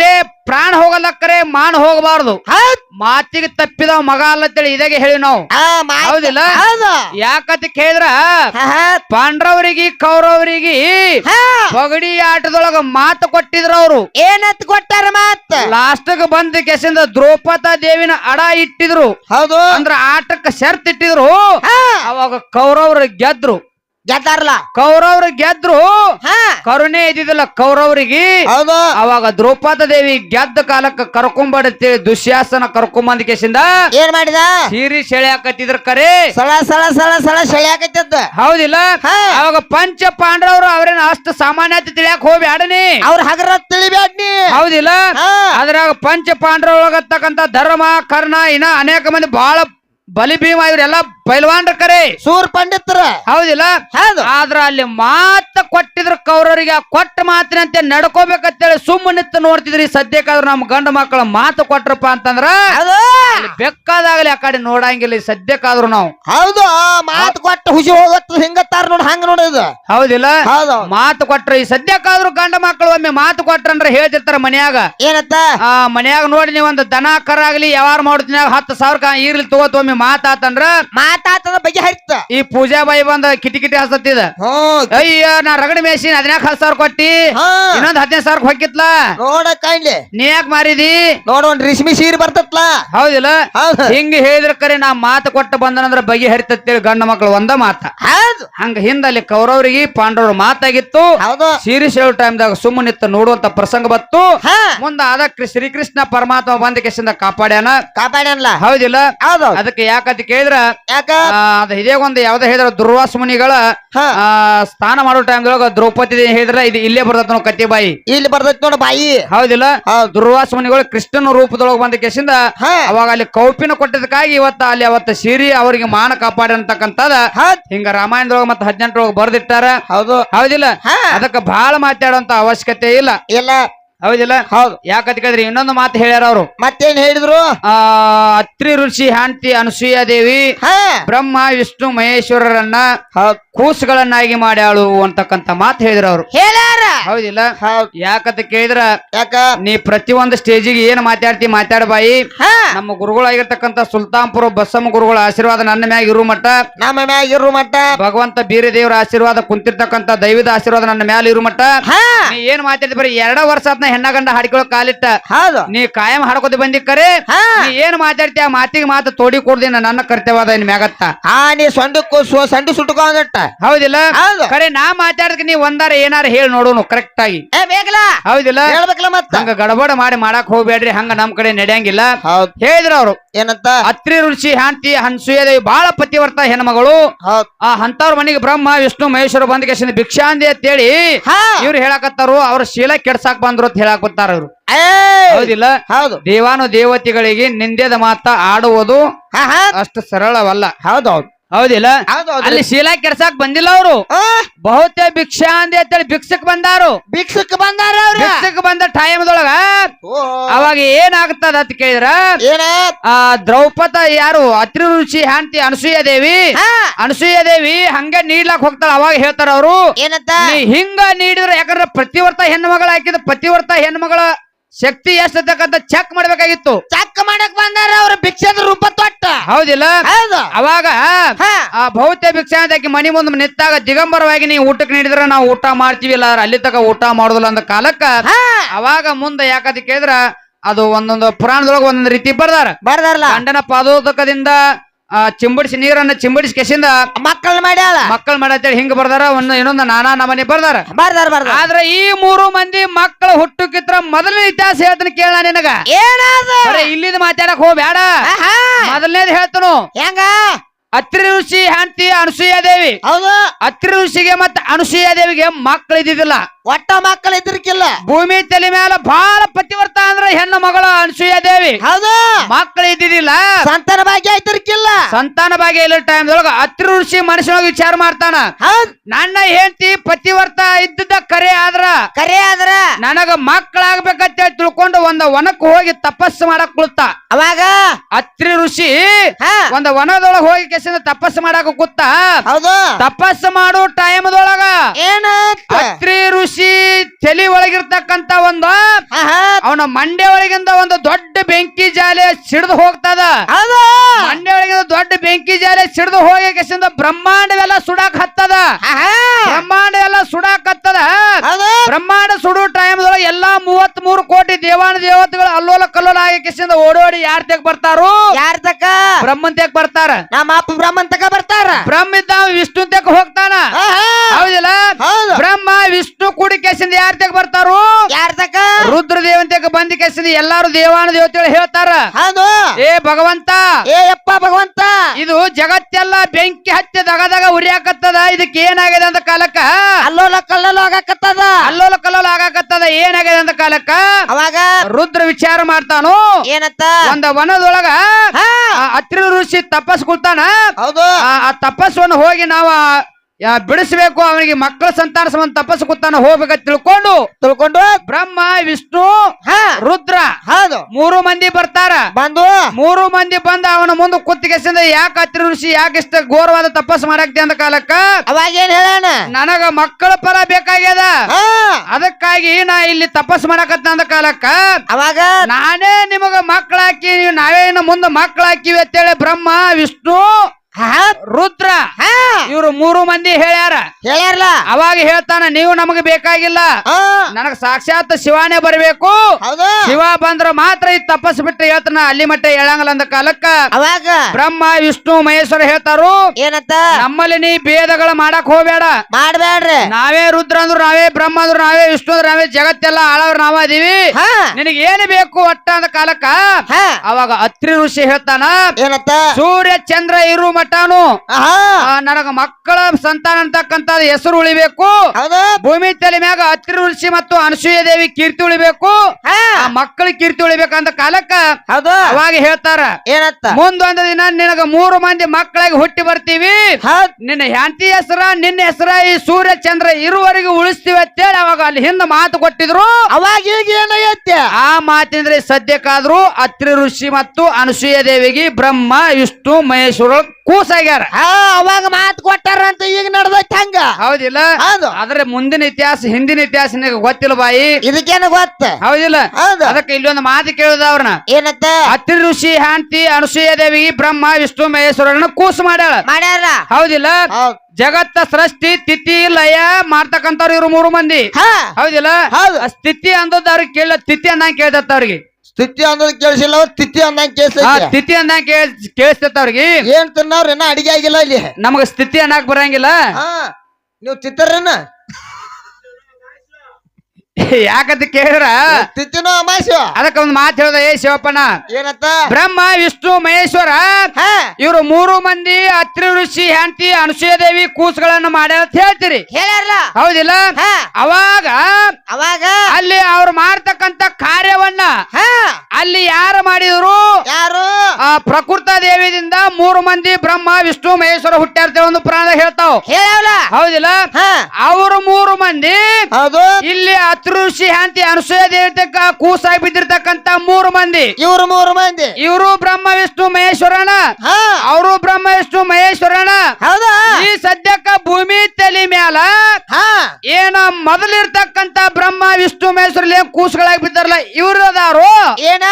ಒಟ್ಟೆ ಪ್ರಾಣ ಹೋಗಲಕ್ಕರೆ ಮಾನ ಹೋಗಬಾರದು. ಮಾತಿಗೆ ತಪ್ಪಿದ ಮಗ ಅಲ್ಲತ್ತೇಳಿ ಇದಾಗೆ ಹೇಳಿ ನಾವು. ಹೌದಿಲ್ಲ? ಹೌದು. ಯಾಕಂತ ಕೇಳಿದ್ರ? ಪಾಂಡ್ರವರಿಗೆ ಕೌರವರಿಗೆ. ಪಗಡಿ ಆಟದೊಳಗ ಮಾತು ಕೊಟ್ಟಿದ್ರ ಅವರು. ಏನತ್ ಕೊಟ್ಟಾರ ಮಾತ್? ಲಾಸ್ಟ್ಗೆ ಬಂದ ಕೆಸಿಂದ ದ್ರೌಪದ ದೇವಿನ ಅಡ ಇಟ್ಟಿದ್ರು. ಹೌದು. ಅಂದ್ರ ಆಟಕ್ಕೆ ಶರ್ತ್ ಇಟ್ಟಿದ್ರು. ಅವಾಗ ಕೌರವರು ಗೆದ್ರು. ಗೆದ್ದಾರಲ್ಲ? ಕೌರವ್ರು ಗೆದ್ರು. ಹಾ. ಕರುಣೆ ಇದ್ದಿದ್ದಿಲ್ಲ ಕೌರವರಿಗೆ. ಹೌದು. ಅವಾಗ ದ್ರೌಪದ ದೇವಿ ಗೆದ್ದ ಕಾಲಕ್ಕೆ ಕರ್ಕೊಂಬಡತ್ತೇಳಿ ದುಶ್ಯಾಸನ ಕರ್ಕೊಂಬಂದ ಕೇಸಿಂದ ಏನ್ ಮಾಡಿದ? ಸೀರಿ ಸೆಳೆಯಾಕತ್ತಿದ್ರ ಕರೆ. ಸಳ ಸಳ ಸಳ ಸಳ ಸೆಳೆಯಾಕತ್ತಿದ್ದ. ಹೌದಿಲ್ಲ? ಹಾ. ಅವಾಗ ಪಂಚ ಪಾಂಡವರು ಅವ್ರೇನ ಅಷ್ಟು ಸಾಮಾನ್ಯತೆ ತಿಳಿಯಾಕ ಹೋಗಿ ಆಡನಿ. ಅವ್ರ ಹಗರ ತಿಳಿಬ್ಯಾಡ್ ನೀ ಹೌದಿಲ್ಲ? ಹಾ. ಅದ್ರಾಗ ಪಂಚ ಪಾಂಡವರೊಳಗತ್ತಕ್ಕಂತ ಧರ್ಮ ಕರ್ಣ ಇನ್ನ ಅನೇಕ ಮಂದಿ ಬಹಳ ಬಲಿ ಭೀಮ ಇವರೆಲ್ಲ ಪೈಲ್ವಾನ್ರ ಕರೆ. ಸೂರ್ ಪಂಡಿತರ. ಹೌದಿಲ್ಲ? ಹೌದು. ಆದ್ರ ಅಲ್ಲಿ ಮಾತ ಕೊಟ್ಟಿದ್ರ ಕೌರವರಿಗೆ ಆ ಕೊಟ್ಟ ಮಾತಿನಂತೆ ನಡ್ಕೋಬೇಕಂತೇಳಿ ಸುಮ್ಮನೆ ನಿಂತು ನೋಡ್ತಿದ್ರಿ. ಸದ್ಯಕ್ಕಾದ್ರ ನಮ್ಮ ಗಂಡ ಮಕ್ಕಳ ಮಾತು ಕೊಟ್ರಪ್ಪ ಅಂತಂದ್ರ ಅಲ್ಲಿ ಬೇಕಾದಾಗಲಿ ಆ ಕಡೆ ನೋಡಂಗಿಲ್ಲ. ಸದ್ಯಕ್ಕಾದ್ರು ನಾವು. ಹೌದು ಮಾತು ಕೊಟ್ಟು ಹುಸಿ ಹೋಗತ್ತ ಹಿಂಗತ್ತಾರ ನೋಡ್ ಹಂಗ ನೋಡಿದ ಹೌದಿಲ್ಲ? ಹೌದು ಮಾತು ಕೊಟ್ರ ಈ ಸದ್ಯಕ್ಕಾದ್ರು ಗಂಡ ಮಕ್ಕಳು ಒಮ್ಮೆ ಮಾತು ಕೊಟ್ರಂದ್ರ ಹೇಳ್ತಿರ್ತಾರ ಮನ್ಯಾಗ. ಏನತ್ತ? ಆ ಮನ್ಯಾಗ ನೋಡಿ ನೀವ್ ಒಂದು ದನ ಕರ ಆಗ್ಲಿ ಯಾವಾರ ಮಾಡ್ತೀನಾಗ ಹತ್ತು ಸಾವಿರ ಇರ್ಲಿ ತಗೋತ್ ಒಮ್ಮೆ ಮಾತಾತಂದ್ರ ಹರಿತ. ಈ ಪೂಜಾ ಬಾಯಿ ಬಂದ ಕಿಟಿ ಕಿಟಿ ಹಸತ್ತಿದ ಅಯ್ಯೋ ಅಯ್ಯ ನಾ ರಗಡ ಮೇಸಿನ ಹದಿನಾಲ್ಕು ಹತ್ತು ಸಾವಿರ ಕೊಟ್ಟಿ. ಹಾ. ಇನ್ನೊಂದ್ ಹದಿನೈದು ಸಾವಿರ ಹೊಕ್ಕಿತ್ಲ ನೋಡ ಕಾಣ್ಲಿ ನೀ ಯಾಕೆ ಮಾರಿದಿ? ನೋಡ ಒಂದ್ ರೇಷ್ಮೆ ಸೀರೆ ಬರ್ತತ್ಲ. ಹೌದಿಲ್ಲ? ಹೌದು. ಹಿಂಗ ಹೇಳಿದ್ರ ಕರೆ ನಾ ಮಾತು ಕೊಟ್ಟ ಬಂದನಂದ್ರ ಬಗೆ ಹರಿತತ್ತೇಳಿ ಗಂಡ ಮಕ್ಳು ಒಂದ ಮಾತ. ಹೌದು. ಹಂಗ ಹಿಂದಲ್ಲಿ ಕೌರವರಿಗೆ ಪಾಂಡವರು ಮಾತಾಗಿತ್ತು. ಹೌದು. ಸೀರಿಯಸ್ ಹೇಳೋ ಟೈಮ್ದಾಗ ಸುಮ್ಮನಿತ್ತ ನೋಡುವಂತ ಪ್ರಸಂಗ ಬತ್ತು ಹಾ. ಮುಂದ ಅದಕ್ಕೆ ಶ್ರೀಕೃಷ್ಣ ಪರಮಾತ್ಮ ಬಂದ ಕೆಸಿಂದ ಕಾಪಾಡ್ಯಾನ. ಕಾಪಾಡ್ಯಾನಲ್ಲ ಹೌದಿಲ್ಲ? ಹೌದು. ಅದಕ್ಕೆ ಯಾಕಂತ ಕೇಳಿದ್ರ? ಯಾಕ ಅದ ಇದೇ ಒಂದು ಯಾವ್ದ ಹೇಳಿದ್ರ ದುರ್ವಾಸ ಮುನಿಗಳ ಹಾ. ಆ, ಸ್ನಾನ ಮಾಡೋ ಟೈಮ್ದೊಳಗ ದ್ರೌಪದಿ ದೇವಿ ಹೇಳಿದ್ರ ಇದು ಇಲ್ಲೇ ಬರ್ತದ ನಾವು ಕತ್ತಿ ಬಾಯಿ. ಇಲ್ಲಿ ಬರ್ತೈತಿ ನೋಡ ಬಾಯಿ. ಹೌದಿಲ್ಲ? ಹೌದು. ದುರ್ವಾಸ ಮುನಿಗಳು ಕೃಷ್ಣನ ರೂಪದೊಳಗ ಬಂದ ಕೇಸಿಂದ ಹಾ. ಅವಾಗ ಅಲ್ಲಿ ಕೌಪಿನ ಕೊಟ್ಟಿದ್ದಕ್ಕಾಗಿ ಇವತ್ತ ಅಲ್ಲಿ ಅವತ್ತ ಸಿರಿ ಅವರಿಗೆ ಮಾನ ಕಾಪಾಡಂತಕ್ಕಂತದ ಹೌದ್ ಹಿಂಗ ರಾಮಾಯಣದೊಳಗ ಮತ್ತೆ ಹದಿನೆಂಟರೊಳಗ ಬರ್ದಿಟ್ಟಾರ. ಹೌದು. ಹೌದಿಲ್ಲ? ಹಾ. ಅದಕ್ಕ ಬಹಳ ಮಾತಾಡುವಂತ ಅವಶ್ಯಕತೆ ಇಲ್ಲ. ಇಲ್ಲ. ಹೌದಿಲ್ಲ? ಹೌದು. ಯಾಕಂತ ಕೇಳಿದ್ರಿ ಇನ್ನೊಂದು ಮಾತು ಹೇಳ್ಯಾರ ಅವರು. ಮತ್ತೇನ್ ಹೇಳಿದ್ರು? ಆ ಅತ್ರಿ ಋಷಿ ಹಾಂತಿ ಅನಸೂಯ ದೇವಿ ಹಾ. ಬ್ರಹ್ಮ ವಿಷ್ಣು ಮಹೇಶ್ವರರನ್ನ ಕೂಸುಗಳನ್ನಾಗಿ ಮಾಡ್ಯಾಳು ಅಂತಕ್ಕಂತ ಮಾತು ಹೇಳಿದ್ರು ಅವರು. ಹೇಳ್ಯಾರ? ಹೌದಿಲ್ಲ? ಹೌದ್. ಯಾಕಂತ ಕೇಳಿದ್ರ ಯಾಕ? ನೀ ಪ್ರತಿಯೊಂದು ಸ್ಟೇಜಿಗೆ ಏನ್ ಮಾತಾಡ್ತಿ ಮಾತಾಡಬಾಯಿ ಹಾ. ನಮ್ಮ ಗುರುಗಳಾಗಿರ್ತಕ್ಕಂತ ಸುಲ್ತಾನ್ಪುರ ಬಸಮ್ಮ ಗುರುಗಳ ಆಶೀರ್ವಾದ ನನ್ನ ಮ್ಯಾಗ ಇರು ಮಟ್ಟ. ನಮ್ಮ ಮ್ಯಾಗ ಇರು ಮಟ್ಟ. ಭಗವಂತ ಬೀರ ದೇವರ ಆಶೀರ್ವಾದ ಕುಂತಿರ್ತಕ್ಕಂತ ದೈವದ ಆಶೀರ್ವಾದ ನನ್ನ ಮ್ಯಾಲ ಇರು ಮಟ್ಟ. ಹಾ. ನೀ ಏನ್ ಮಾತಾಡ್ತಿ ಬರೀ ಎರಡ ವರ್ಷ ಆತ್ನ ಹೆಣ್ಣ ಗಂಡ ಹಾಡ್ಕೊಳಕ್ ಕಾಲಿಟ್ಟ. ಹೌದು. ನೀ ಕಾಯಂ ಹಾಡ್ಕೊತ ಬಂದಿ ಕರೆ. ಹಾ. ನೀ ಏನ್ ಮಾತಾಡ್ತಿ ಆ ಮಾತಿಗೆ ಮಾತು ತೋಡಿ ಕೊಡ್ದಿನ ನನ್ನ ಕರ್ತವ್ಯದ ಇನ್ ಮ್ಯಾಗತ್ತ. ಆ ನೀ ಸೊಂಡಕ್ಕೂ ಸು- ಸಂಡಿ ಸುಟ್ಕೋ ಅಂದಟ್ಟ ಹೌದಿಲ್ಲ? ಹೌದು. ಕರೆ ನಾ ಮಾತಾಡಕ್ ನೀ ಒಂದಾರ ಏನಾರ ಹೇಳಿ ನೋಡೋನು ಕರೆಕ್ಟ್ ಆಗಿ. ಏ ಬೇಕಲ್ಲ ಹೌದಿಲ್ಲ? ಹೇಳ್ಬೇಕಲ್ಲ ಮತ್ತ? ಹಂಗ ಗಡಬಡ ಮಾಡಿ ಮಾಡಕ್ ಹೋಗ್ಬೇಡ್ರಿ ಹಂಗ ನಮ್ ಕಡೆ ನಡೆಯಂಗಿಲ್ಲ. ಹೌದ್. ಹೇಳಿದ್ರ ಅವ್ರು. ಏನಂತ? ಅತ್ರಿ ಋಷಿ ಹಾಂತಿ ಹನ್ಸೂಯದೇವಿ ಬಹಳ ಪತಿವರ್ತ ಹೆಣ್ಮಗಳು. ಹೌದ್. ಆ ಅಂತವ್ರ ಮನೆಗೆ ಬ್ರಹ್ಮ ವಿಷ್ಣು ಮಹೇಶ್ವರ ಬಂದ ಕೇಸಿಂದ ಭಿಕ್ಷಾಂದಿ ಅಂತೇಳಿ ಹಾ. ಇವ್ರು ಹೇಳಕತ್ತಾರು ಅವ್ರ ಶೀಲ ಕೆಡ್ಸಾಕ್ ಬಂದ್ರು ಅಂತ ಹೇಳಕ್ ಅವರು ಇವ್ರು ಹೌದಿಲ್ಲ? ಹೌದು. ದೇವಾನು ದೇವತೆಗಳಿಗೆ ನಿಂದೆದ ಮಾತ ಆಡುವುದು ಅಷ್ಟು ಸರಳವಲ್ಲ. ಹೌದೌದು. ಹೌದ್ ಹೌದಿಲ್ಲ? ಹೌದ್ ಹೌದ್. ಅಲ್ಲಿ ಶೀಲಾ ಕೆಡ್ಸಾಕ್ ಬಂದಿಲ್ಲ ಅವರು. ಬಹುತೇ ಭಿಕ್ಷಾ ಭಿಕ್ಷಾಂದಿ ಅಂತೇಳಿ ಭಿಕ್ಷಕ್ ಬಂದಾರು. ಭಿಕ್ಷಕ್ ಬಂದಾರ ಅವ್ರ? ಭಿಕ್ಷಕ್ ಬಂದ ಟೈಮ್ದೊಳಗ ಅವಾಗ ಏನಾಗ್ತದ ಅಂತ ಕೇಳಿದ್ರ? ಆ ದ್ರೌಪದ ಯಾರು? ಅತ್ರಿ ರುಚಿ ಹಾಂತಿ ಅನಸೂಯ ದೇವಿ. ಅನಸೂಯ ದೇವಿ ಹಂಗೆ ನೀಡ್ಲಾಕ್ ಹೋಗ್ತಾಳ ಅವಾಗ ಹೇಳ್ತಾರ ಅವರು. ಏನಂತ? ಹಿಂಗ ನೀಡಿದ್ರ ಯಾಕಂದ್ರೆ ಪ್ರತಿವರ್ತ ಹೆಣ್ಮಗಳ ಹಾಕಿದ ಪ್ರತಿವರ್ತ ಹೆಣ್ಮಗಳ ಶಕ್ತಿ ಎಷ್ಟಂತ ಚೆಕ್ ಮಾಡ್ಬೇಕಾಗಿತ್ತು. ಚೆಕ್ ಮಾಡಕ್ ಬಂದಾರ ಅವ್ರ ಭಿಕ್ಷದ ರೂಪ ತೊಟ್ಟ. ಹೌದಿಲ್ಲ? ಹೌದು. ಅವಾಗ ಆ ಭೌತ್ಯ ಭಿಕ್ಷಾಂತಕ್ಕೆ ಮನಿ ಮುಂದೆ ನಿಂತಾಗ ದಿಗಂಬರವಾಗಿ ನೀವು ಊಟಕ್ಕೆ ನೀಡಿದ್ರೆ ನಾವು ಊಟ ಮಾಡ್ತೀವಿ ಇಲ್ಲ ಅಲ್ಲಿ ತಕ ಊಟ ಮಾಡುದಿಲ್ಲ ಅಂದ ಕಾಲಕ್ಕ ಅವಾಗ ಮುಂದೆ ಯಾಕಂತ ಕೇಳಿದ್ರ ಅದು ಒಂದೊಂದು ಪುರಾಣದೊಳಗ ಒಂದೊಂದು ರೀತಿ ಬರ್ದಾರ. ಬರ್ದಾರಲ್ಲ ಗಂಡನ ಪಾದೋದಕದಿಂದ ಆ ಚಿಂಬಡಿಸಿ ನೀರನ್ನ ಚಿಂಬಡಿಸಿ ಕೆಸಿಂದ ಮಕ್ಕಳ ಮಾಡ್ಯಾಳ. ಮಕ್ಕಳು ಮಾಡತ್ತೇಳಿ ಹಿಂಗ ಬರ್ದಾರ ಒಂದು ಇನ್ನೊಂದು ನಾನಾ ನಮನಿ ಬರ್ದಾರ. ಬರ್ದಾರ ಬರ್ದಾರ. ಆದ್ರೆ ಈ ಮೂರು ಮಂದಿ ಮಕ್ಕಳ ಹುಟ್ಟುಕಿತ್ರ ಮೊದಲನೇ ಇತಿಹಾಸ ಹೇಳ್ತೀನಿ ಕೇಳ ನಿನಗ. ಏನಾದ? ಇಲ್ಲಿಂದ ಇಲ್ಲಿದ್ ಮಾತಾಡಕ್ ಹೋಗ್ಬೇಡ. ಮೊದಲನೇದ್ ಹೇಳ್ತನು. ಹೆಂಗ? ಅತ್ರಿ ಋಷಿ ಹಂತಿ ಅನಸೂಯ ದೇವಿ. ಹೌದು. ಅತ್ರಿ ಋಷಿಗೆ ಮತ್ತ ಅನಸೂಯ ದೇವಿಗೆ ಮಕ್ಕಳು ಇದ್ದಿದ್ದಿಲ್ಲ. ಒಟ್ಟ ಮಕ್ಕಳು ಇದ್ರಕ್ಕಿಲ್ಲ ಭೂಮಿ ತಲೆ ಮೇಲೆ ಬಹಳ ಪತಿವರ್ತ ಅಂದ್ರೆ ಹೆಣ್ಣು ಮಗಳು ಅನಸೂಯ ದೇವಿ. ಹೌದು. ಮಕ್ಕಳು ಇದ್ದಿದ್ದಿಲ್ಲ. ಸಂತಾನ ಭಾಗ್ಯ ಇದ್ರಕ್ಕಿಲ್ಲ ಸಂತಾನ ಭಾಗ್ಯ ಇಲ್ಲ ಟೈಮ್ ದೊಳಗ ಅತ್ರಿ ಋಷಿ ಮನುಷ್ಯನಾಗ ವಿಚಾರ ಮಾಡ್ತಾನ. ಹೌದ್. ನನ್ನ ಹೆಂಡತಿ ಪತಿವರ್ತ ಇದ್ದಿದ್ದ ಕರೆ ಆದ್ರ. ಕರೆ ಆದ್ರ. ನನಗ ಮಕ್ಕಳಾಗ್ಬೇಕಂತ ಹೇಳಿ ತಿಳ್ಕೊಂಡು ಒಂದ ವನಕ್ ಹೋಗಿ ತಪಸ್ಸು ಮಾಡಕ್ ಕುಳ್ತ. ಅವಾಗ? ಅತ್ರಿ ಋಷಿ ಒಂದ ವನದೊಳಗ ಹೋಗಿ ಕೆಸಿಂದ ತಪಸ್ಸು ಮಾಡಾಕ ಕೂತ? ಹೌದು. ತಪಸ್ಸು ಮಾಡೋ ಟೈಮ್ದೊಳಗ ಏನ ಅತ್ರಿ ಋಷಿ ತಲೆ ಒಳಗಿರ್ತಕ್ಕಂತ ಒಂದು ಅವನ ಮಂಡ್ಯ ಒಳಗಿಂದ ಒಂದು ದೊಡ್ಡ ಬೆಂಕಿ ಜಾಲೆ ಸಿಡಿದು ಹೋಗ್ತದ. ಮಂಡ್ಯ ಒಳಗಿಂದ ದೊಡ್ಡ ಬೆಂಕಿ ಜಾಲೆ ಸಿಡಿದು ಹೋಗಿ ಕೆಸಿಂದ ಬ್ರಹ್ಮಾಂಡವೆಲ್ಲ ಸುಡಾಕ್ ಹತ್ತದ. ಆಹಾ. ಬ್ರಹ್ಮಾಂಡ ಎಲ್ಲ ಸುಡಾಕ್ ಹತ್ತದ. ಬ್ರಹ್ಮಾಂಡ ಸುಡು ಟೈಮ್ ಎಲ್ಲಾ ಮೂವತ್ ಮೂರು ಕೋಟಿ ದೇವಾನ ದೇವತೆಗಳು ಅಲ್ಲೋಲ ಕಲ್ಲೋಲ ಆಗಿ ಕೆಸಿಂದ ಓಡೋಡಿ ಯಾರ್ ತೆಗ್ ಬರ್ತಾರು? ಯಾರ್ ತಕ್ಕ? ಬ್ರಹ್ಮನ್ ತೆಗ್ ಬರ್ತಾರ. ನಮ್ಮ ಬ್ರಹ್ಮನ್ ತಕ ಬರ್ತಾರ. ಬ್ರಹ್ಮ ಇದ್ದ ವಿಷ್ಣು ತೆಗ ಹೋಗ್ತಾನ. ಹೌದಿಲ್ಲ? ಬ್ರಹ್ಮ ವಿಷ್ಣು ಕೂಡಿ ಕೇಸಿಂದ ಯಾರ ತೆಗ ಬರ್ತಾರು? ಯಾರ ತಕ? ರುದ್ರ ತೆಗ ಬಂದ ಕೆಸಿಂದ ಎಲ್ಲಾರು ದೇವಾನ ದೇವತೆಗಳು ಹೇಳ್ತಾರ. ಏ ಭಗವಂತ. ಏ ಯಪ್ಪ ಭಗವಂತ. ಇದು ಜಗತ್ತೆಲ್ಲ ಬೆಂಕಿ ಹತ್ತಿ ದಗದಗ ಉರಿಯಾಕತ್ತದ. ಇದಕ್ಕೆ ಏನಾಗಿದೆ ಅಂತ ಕಾಲಕ್ಕ? ಅಲ್ಲೋಲ ಕಲ್ಲೋಲ ಆಗಕತ್ತದ. ಅಲ್ಲೋಲ ಕಲ್ಲೋಲ ಆಗಾಕತ್ತದ. ಏನಾಗಿದೆ ಅಂತ ಕಾಲಕ್ಕ? ಅವಾಗ ರುದ್ರ ವಿಚಾರ ಮಾಡ್ತಾನು? ಏನತ್ತ? ಒಂದ ವನದೊಳಗ ಅತ್ರಿ ಋಷಿ ತಪಸ್ ಕುಳ್ತಾನ. ಹೌದು. ಆ ತಪಸ್ಸನ್ನು ಹೋಗಿ ನಾವು ಆ, ಬಿಡಿಸ್ಬೇಕು ಅವನಿಗೆ ಮಕ್ಕಳ ಸಂತಾನ ಸಂಬಂಧ ತಪಸ್ಸು ಕೂತಾನ ಹೋಗ್ಬೇಕ ತಿಳ್ಕೊಂಡು ತಿಳ್ಕೊಂಡು? ಬ್ರಹ್ಮ ವಿಷ್ಣು ಹಾ. ರುದ್ರ ಹೌದು. ಮೂರು ಮಂದಿ ಬರ್ತಾರ. ಬಂದು? ಮೂರು ಮಂದಿ ಬಂದ ಅವನ ಮುಂದೆ ಕುತ್ತಿಗೆಸಿಂದ ಯಾಕೆ ಹತ್ತಿರ ಋಷಿ ಯಾಕೆ ಇಷ್ಟ ಘೋರವಾದ ತಪಸ್ಸು ಮಾಡಾಕ್ತಿ ಅಂದ ಕಾಲಕ್ಕ? ಅವಾಗ ಏನ್ ಹೇಳೋಣ? ನನಗ ಮಕ್ಕಳ ಫಲ ಬೇಕಾಗ್ಯದ. ಅದಕ್ಕಾಗಿ ನಾ ಇಲ್ಲಿ ತಪಸ್ಸು ಮಾಡಕತ್ತ ಅಂದ ಕಾಲಕ್ಕ? ಅವಾಗ? ನಾನೇ ನಿಮಗ ಮಕ್ಕಳಾಕಿ ನೀವು ನಾವೇ ಇನ್ನು ಮುಂದೆ ಮಕ್ಕಳಾಕಿವಿ ಅಂತೇಳಿ ಬ್ರಹ್ಮ ವಿಷ್ಣು ರುದ್ರ. ಹಾ? ಇವ್ರು ಮೂರು ಮಂದಿ ಹೇಳ್ಯಾರ. ಹೇಳ್ಯಾರಲ್ಲ? ಅವಾಗ ಹೇಳ್ತಾನ ನೀವು ನಮಗೆ ಬೇಕಾಗಿಲ್ಲ. ನನಗ ಸಾಕ್ಷಾತ್ ಶಿವಾನೇ ಬರಬೇಕು. ಶಿವ ಬಂದ್ರ ಮಾತ್ರ ಈ ತಪಸ್ ಬಿಟ್ಟು ಹೇಳ್ತಾನ ಅಲ್ಲಿ ಮಟ್ಟ ಹೇಳಂಗಲ್ಲ ಅಂದ ಕಾಲಕ್ಕ. ಅವಾಗ? ಬ್ರಹ್ಮ ವಿಷ್ಣು ಮಹೇಶ್ವರ ಹೇಳ್ತಾರು. ಏನಂತ? ನಮ್ಮಲ್ಲಿ ನೀ ಭೇದಗಳ ಮಾಡಕ್ ಹೋಗ್ಬೇಡ. ಮಾಡ್ಬೇಡ್ರಿ ನಾವೇ ರುದ್ರ ಅಂದ್ರು ನಾವೇ ಬ್ರಹ್ಮ ಅಂದ್ರು ನಾವೇ ವಿಷ್ಣು ಅಂದ್ರೆ ನಾವೇ ಜಗತ್ತೆಲ್ಲ ಆಳವ್ರು ನಾವ ಅದೀವಿ. ನಿನಗೆ ಏನು ಬೇಕು ಒಟ್ಟ ಅಂದ ಕಾಲಕ್ಕ? ಅವಾಗ ಅತ್ರಿ ಋಷಿ ಹೇಳ್ತಾನ ಏನಂತ? ಸೂರ್ಯ ಚಂದ್ರ ಇರು ಮಟಾನು ಆ, ನನಗ ಮಕ್ಕಳ ಸಂತಾನ ಅಂತಕ್ಕಂತ ಹೆಸರು ಉಳಿಬೇಕು. ಭೂಮಿ ತಲೆ ಮ್ಯಾಗ ಅತ್ರಿ ಋಷಿ ಮತ್ತು ಅನಸೂಯ ದೇವಿ ಕೀರ್ತಿ ಉಳಿಬೇಕು. ಆ ಮಕ್ಕಳ ಕೀರ್ತಿ ಉಳಿಬೇಕಂತ ಕಾಲಕ್ಕ ಅವಾಗ ಹೇಳ್ತಾರ ಏನತ್ತ? ಮುಂದೊಂದು ದಿನ ನಿನಗ ಮೂರು ಮಂದಿ ಮಕ್ಕಳಾಗಿ ಹುಟ್ಟಿ ಬರ್ತೀವಿ. ನಿನ್ನ ಹೆಂಡತಿ ಹೆಸರ ನಿನ್ನ ಹೆಸರ ಈ ಸೂರ್ಯ ಚಂದ್ರ ಇರುವರೆಗೂ ಉಳಿಸ್ತೀವಿ ಅಂತೇಳಿ ಅವಾಗ ಅಲ್ಲಿ ಹಿಂದ ಮಾತು ಕೊಟ್ಟಿದ್ರು. ಅವಾಗ ಈಗ ಏನಾಗೈತೆ? ಆ ಮಾತಿಂದ್ರೆ ಸದ್ಯಕ್ಕಾದ್ರೂ ಅತ್ರಿ ಋಷಿ ಮತ್ತು ಅನಸೂಯ ದೇವಿಗೆ ಬ್ರಹ್ಮ ವಿಷ್ಣು ಮಹೇಶ್ವರ ಕೂಸಾಗ್ಯಾರ. ಆ ಅವಾಗ ಮಾತು ಕೊಟ್ಟಾರ ಅಂತ ಈಗ ನಡ್ದೈತಿ ಹಂಗ. ಹೌದಿಲ್ಲ? ಹೌದು. ಆದ್ರೆ ಮುಂದಿನ ಇತಿಹಾಸ ಹಿಂದಿನ ಇತಿಹಾಸ ನಿನಗೆ ಗೊತ್ತಿಲ್ಲ ಬಾಯಿ. ಇದಕ್ಕೇನ ಗೊತ್ತ? ಹೌದಿಲ್ಲ? ಹೌದು. ಅದಕ್ಕೆ ಇಲ್ಲಿ ಒಂದು ಮಾತು ಕೇಳುದ ಅವ್ರನ್ನ. ಏನತ್ತ? ಅತಿ ಋಷಿ ಹಾಂತಿ ಅನುಸೂಯ ದೇವಿ ಬ್ರಹ್ಮ ವಿಷ್ಣು ಮಹೇಶ್ವರನ ಕೂಸು ಮಾಡ್ಯಾಳ. ಮಾಡ್ಯಾರ? ಹೌದಿಲ್ಲ? ಹೌದ್. ಜಗತ್ತ ಸೃಷ್ಟಿ ತಿಥಿ ಲಯ ಮಾಡ್ತಕ್ಕಂಥವ್ರು ಇವ್ರು ಮೂರು ಮಂದಿ. ಹಾ. ಹೌದಿಲ್ಲ? ಸ್ಥಿತಿ ಅಂದದ್ದು ಅವ್ರಿಗೆ ಕೇಳ ತಿಥಿ ಅಂದಂಗ ಕೇಳ್ತಾರ ಅವ್ರಿಗೆ. ಸ್ಥಿತಿ ಅಂದ ಕೇಳಿಸಿಲ್ಲ ತಿಥಿ ಅಂದಂಗ ಆ ಕೇಳಿಸ್ತೈತಿ ತಿಥಿ ಅಂದಂಗ ಕೇಳ್ ಕೇಳಿಸ್ತೈತ ಅವ್ರಿಗೆ ಏನ್ ತಿನ್ನವ್ರ ಇನ್ನ ಅಡಿಗೆ ಆಗಿಲ್ಲ ಇಲ್ಲಿ. ನಮಗ ಸ್ಥಿತಿ ಅನ್ನಕ್ ಬರಂಗಿಲ್ಲ. ಹಾ ನೀವು ತಿತ್ತಾರೇನ ಯಾಕಂತ ಕೇಳಿದ್ರ? ಅಮಾಸ್ಯ ಅದಕ್ಕ ಒಂದ್ ಮಾತು ಹೇಳ್ದ ಏ ಶಿವಪ್ಪನ ಏನತ್ತ ಬ್ರಹ್ಮ ವಿಷ್ಣು ಮಹೇಶ್ವರ ಇವರು ಮೂರು ಮಂದಿ ಅತ್ರಿ ಋಷಿ ಹೆಂಡತಿ ಅನಸೂಯ ದೇವಿ ಕೂಸುಗಳನ್ನು ಮಾಡ್ಯಾರ ಅಂತ ಹೇಳ್ತೀರಿ. ಹೇಳ್ಯಾರಲ್ಲ. ಹೌದಿಲ್ಲ? ಅವಾಗ ಅವಾಗ? ಅಲ್ಲಿ ಅವ್ರು ಮಾಡ್ತಕ್ಕಂತ ಕಾರ್ಯವನ್ನ ಹಾ. ಅಲ್ಲಿ ಯಾರು ಮಾಡಿದ್ರು? ಯಾರು? ಆ ಪ್ರಕೃತ ದೇವಿದಿಂದ ಮೂರು ಮಂದಿ ಬ್ರಹ್ಮ ವಿಷ್ಣು ಮಹೇಶ್ವರ ಹುಟ್ಟಾರ್ತೆ ಒಂದು ಪ್ರಾಣ ಹೇಳ್ತಾವ್. ಹೌದಿಲ್ಲ? ಅವರು ಮೂರು ಮಂದಿ ಇಲ್ಲಿ ಇಲ್ಲಿ ಅತೃಷಿ ಶಾಂತಿ ಅನಸೂಯ ದೇವತಕ್ಕ ಕೂಸಾಗಿ ಬಿದ್ದಿರ್ತಕ್ಕಂತ ಮೂರು ಮಂದಿ. ಇವ್ರು ಮೂರು ಮಂದಿ. ಇವರು ಬ್ರಹ್ಮ ವಿಷ್ಣು ಮಹೇಶ್ವರನ. ಹಾ. ಅವರು ಬ್ರಹ್ಮ ವಿಷ್ಣು ಮಹೇಶ್ವರನ. ಹೌದಾ? ಈ ಸದ್ಯಕ್ಕ ಭೂಮಿ ತಲೆ ಮ್ಯಾಲ ಹಾ. ಏನ ಮೊದಲಿರ್ತಕ್ಕಂತ ಬ್ರಹ್ಮ ವಿಷ್ಣು ಮಹೇಶ್ವರ ಏನ್ ಕೂಸುಗಳಾಗಿ ಬಿದ್ದಾರಲ್ಲ ಇವ್ರು ಅದಾರು. ಏನ?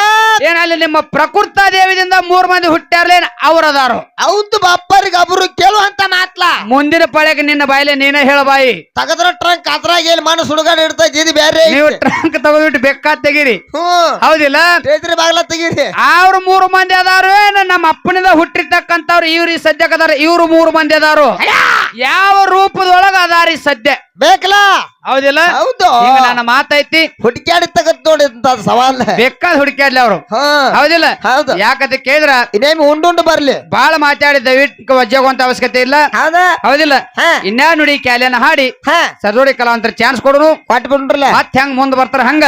ಏನ ಅಲ್ಲಿ ನಿಮ್ಮ ಪ್ರಕೃತ ದೇವಿದಿಂದ ಮೂರ್ ಮಂದಿ ಹುಟ್ಟ್ಯಾರ್ಲೇನ್ ಅವ್ರ ಅದಾರು? ಹೌದು ಬಾಪ್ಪರಿಗೆ ಅವರು ಕೇಳುವಂತ ಮಾತ್ಲ. ಮುಂದಿನ ಪಳೆಗೆ ನಿನ್ನ ಬಾಯಿಲೆ ನೀನೇ ಹೇಳ ಬಾಯಿ. ತಗದ್ರ ಟ್ರಂಕ್ ಅದ್ರಾಗ ಏನ್ ಮನಸ್ ಹುಡುಗಾಡ ಇಡ್ತೈತಿ ಇದು ಬೇರೆ. ನೀವು ಟ್ರಂಕ್ ತಗೊಂಡ್ಬಿಟ್ಟು ಬೆಕ್ಕ ತೆಗೀರಿ. ಹೌದಿಲ್ಲ? ಬಾಗ್ಲ ತೆಗೀರಿ. ಅವ್ರ ಮೂರು ಮಂದಿ ಅದಾರು ಏನ ನಮ್ಮ ಅಪ್ಪನಿಂದ ಹುಟ್ಟಿರ್ತಕ್ಕಂಥವ್ರು ಇವ್ರಿ ಸದ್ಯಕ್ಕದಾರ ಇವ್ರು ಮೂರು ಮಂದಿ ಅದಾರು. ಯಾವ ರೂಪದೊಳಗ ಅದಾರಿ ಸದ್ಯ? ಬೇಕಲ್ಲ ಹೌದಿಲ್ಲ? ಹೌದು. ಹಿಂಗ ನನ್ನ ಮಾತೈತಿ. ಹುಡುಕ್ಯಾಡಿ ತಗತ್ ನೋಡಿ ಅಂತ ಸವಾಲ್. ಬೇಕಾದ ಹುಡುಕ್ಯಾಡ್ಲಿ ಅವ್ರು. ಹೌದಿಲ್ಲ? ಹೌದು. ಯಾಕಂತ ಕೇಳಿದ್ರ? ಇನ್ನೇಮ್ ಉಂಡುಂಡು ಬರ್ಲಿ. ಬಾಳ ಮಾತಾಡಿ ದಯವಿಟ್ಟು ವಜ್ಜಾಗುವಂತ ಅವಶ್ಯಕತೆ ಇಲ್ಲ. ಹೌದಾ. ಹೌದಿಲ್ಲ? ಇನ್ಯಾ ನುಡಿ ಕ್ಯಾಲಿಯನ್ನ ಹಾಡಿ. ಹಾ. ಸರ್ದೋಡಿ ಕಲಾವಂತರ ಚಾನ್ಸ್ ಕೊಡೋನು. ಕೊಟ್ಬಿಟ್ರಲ್ಲ ಮತ್ ಹೆಂಗ್ ಮುಂದ್ ಬರ್ತಾರ ಹಂಗ?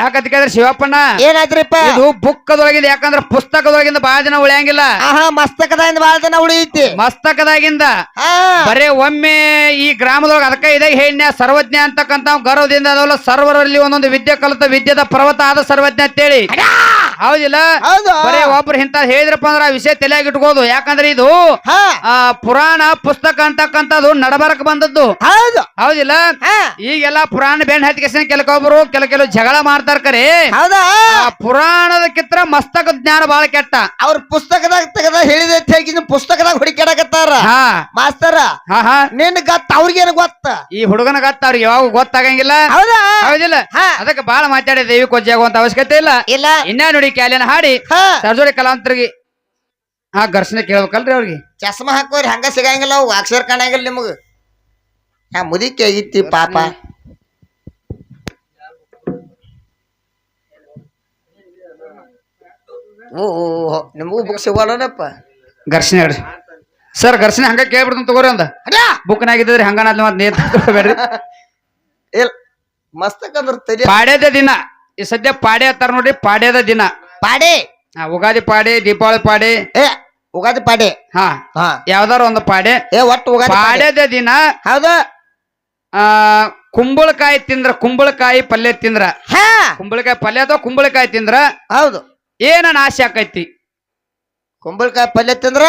ಯಾಕಂತ ಕೇಳಿದ್ರೆ ಶಿವಪ್ಪಣ್ಣ? ಏನಾಯ್ತ್ರಿಪ್ಪ ಇದು ಬುಕ್ಕದೊಳಗಿಂದ ಯಾಕಂದ್ರ ಪುಸ್ತಕದೊಳಗಿಂದ ಬಹಳ ದಿನ ಉಳಿಯಂಗಿಲ್ಲ. ಮಸ್ತಕದಾಗಿಂದ ಬಾಳ ಜನ ಉಳಿಯುತ್ತೆ. ಮಸ್ತಕದಾಗಿಂದ. ಬರೇ ಒಮ್ಮೆ ಈ ಗ್ರಾಮದೊಳಗ ಅದಕ್ಕ ಇದೇ ಹೇಳಿನ ಸರ್ವಜ್ಞ ಅಂತಕ್ಕಂತ ಗರ್ವದಿಂದ ಅದಲ್ಲ ಸರ್ವರಲ್ಲಿ ಒಂದೊಂದು ವಿದ್ಯೆ ಕಲಿತ ವಿದ್ಯೆದ ಪರ್ವತ ಆದ ಸರ್ವಜ್ಞ ಅಂತೇಳಿ. ಹೌದಿಲ್ಲ? ಹೌದು. ಬರೇ ಒಬ್ರು ಇಂತ ಹೇಳಿದ್ರಪ್ಪ ಅಂದ್ರೆ ಆ ವಿಷಯ ತಲೆಯಾಗಿ ಇಟ್ಕೋದು. ಯಾಕಂದ್ರೆ ಇದು ಆ ಪುರಾಣ ಪುಸ್ತಕ ಅಂತಕ್ಕಂಥದ್ದು ನಡಬರಕ್ ಬಂದದ್ದು. ಹೌದು. ಹೌದಿಲ್ಲ? ಈಗೆಲ್ಲ ಪುರಾಣ ಬೆಣ್ಣೆ ಹತ್ತಿಗೆ ಕೆಲಕೊಬ್ರು ಕೆಲ ಕೆಲವು ಜಗಳ ಮಾಡ್ತಾರ ಕರೆ. ಪುರಾಣದ ಕಿತ್ರ ಮಸ್ತಕ ಜ್ಞಾನ ಬಹಳ ಕೆಟ್ಟ. ಅವ್ರ ಪುಸ್ತಕದಾಗ ತೆಗದ ಹೇಳಿದ ಪುಸ್ತಕದಾಗ ಹುಡುಕಾಡಕತ್ತಾರ ಹಾ. ಮಾಸ್ತರ ಹಾ ಹಾ. ನಿನ್ ಗತ್ತ ಅವ್ರಿಗೇನು ಗೊತ್ತ? ಈ ಹುಡುಗನ ಗತ್ತ ಅವ್ರಿಗೆ ಯಾವಾಗ ಗೊತ್ತಾಗಂಗಿಲ್ಲ. ಹೌದಾ? ಹೌದಿಲ್ಲ? ಹಾ. ಅದಕ್ಕೆ ಬಾಳ ಮಾತಾಡಿ ದೇವಿ ಕೊಜ್ಜಿ ಆಗುವಂತ ಅವಶ್ಯಕತೆ ಇಲ್ಲ. ಇಲ್ಲ. ಇನ್ನ ನೋಡಿ ಕ್ಯಾಲಿನ ಹಾಡಿ. ಸರ್ಜೋಡಿ ಕಲಾವಂತರಿಗೆ ಆ ಘರ್ಷಣೆ ಕೇಳ್ಬೇಕಲ್ರಿ ಅವ್ರಿಗೆ? ಚಸ್ಮ ಹಾಕೋರಿ ಹಂಗ ಸಿಗಂಗಿಲ್ಲ ಅವು ಅಕ್ಷರ ಕಾಣಂಗಿಲ್ಲ ನಿಮಗ. ನಾ ಮುದಿಕೆ ಐತಿ ಪಾಪ. ಓ ನಿಮಗೂ ಬುಕ್ ಸಿಗೋಲ್ಲನಪ್ಪ? ಘರ್ಷಣೆ ಹೇಳ್ರಿ. ಸರ್ ಘರ್ಷಣೆ ಹಂಗ ಕೇಳ್ಬಿಡ್ತು ತಗೋರಿ ಅಂದ. ಬುಕ್ನಾಗಿದ್ರಿ ಹಂಗನಾದ್ಲಿ ಮತ್ತೆ ನೇತ ಬೇಡ್ರಿ ಇಲ್ಲ ಮಸ್ತಕಂದ್ರ ತಲಿ ಪಾಡ್ಯದ ದಿನ. ಈ ಸದ್ಯ ಪಾಡೆ ಹತ್ತಾರ ನೋಡ್ರಿ ಪಾಡ್ಯದ ದಿನ. ಪಾಡೆ. ಆ, ಉಗಾದಿ ಪಾಡಿ ದೀಪಾವಳಿ ಪಾಡಿ ಏ ಉಗಾದಿ ಪಾಡೆ ಹಾ ಹಾ. ಯಾವ್ದಾರ ಒಂದು ಪಾಡೆ ಏ ಒಟ್ಟು ಉಗಾದಿ ಪಾಡೆ ಪಾಡ್ಯದ ದಿನ ಹೌದು. ಆ ಕುಂಬಳಕಾಯಿ ತಿಂದ್ರ ಕುಂಬಳಕಾಯಿ ಪಲ್ಯ ತಿಂದ್ರ. ಹಾ. ಕುಂಬಳಕಾಯಿ ಪಲ್ಯ ಅಥವಾ ಕುಂಬಳಕಾಯಿ ತಿಂದ್ರ? ಹೌದು. ಏನ ನಾಶ ಆಕೈತಿ? ಕುಂಬಳಕಾಯಿ ಪಲ್ಯ ತಿಂದ್ರ?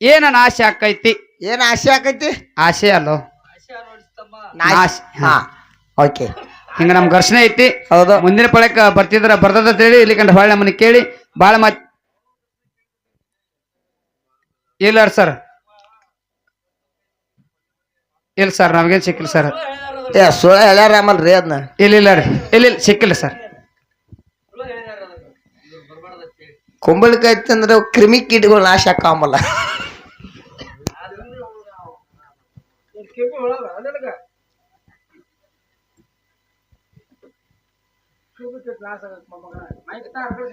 ಏನ ನಾಶ ಆಕೈತಿ? ಏನ್ ಆಸೆ ಆಕೈತಿ? ಆಸೆ ಅಲ್ಲೋ. ನಾಶ್-. ಹಾ ಓಕೆ ಹಿಂಗ ನಮ್ ಘರ್ಷಣೆ ಐತಿ ಹೌದು ಮುಂದಿನ ಪಳಕ ಬರ್ತಿದ್ರ ಬರ್ತದ ಹೇಳಿ ಇಲ್ಲಿ ಕಂಡ ಹೊಳ್ಳಿ ನಮ್ಮನ್ನ ಕೇಳಿ ಬಾಳ ಮಾತ್ ಇಲ್ಲ ಸರ್ ಇಲ್ಲ ಸರ್ ನಮ್ಗೇನ್ ಸಿಕ್ಕಿಲ್ಲ ಸರ್ ಏ ಸುಳ್ಳ ಹೇಳ್ಯಾರ ಆಮಲ್ರಿ ಅದನ್ನ ಇಲ್ಲ ಇಲ್ಲ ರೀ ಇಲ್ಲ ಇಲ್ಲ ಸಿಕ್ಕಿಲ್ಲ ಸರ್ ಕುಂಬಳಕಾಯಿ ತಿಂದ್ರೆ ಅವು ಕ್ರಿಮಿ ಕೀಟಗಳು ನಾಶ ಆಕಾಮಲ್ಲ ಲಾಸ್ ಆಗತ್ತೆ ಮಗ ಮೈಕ್ ತಾ ಹರ್ಕಲ್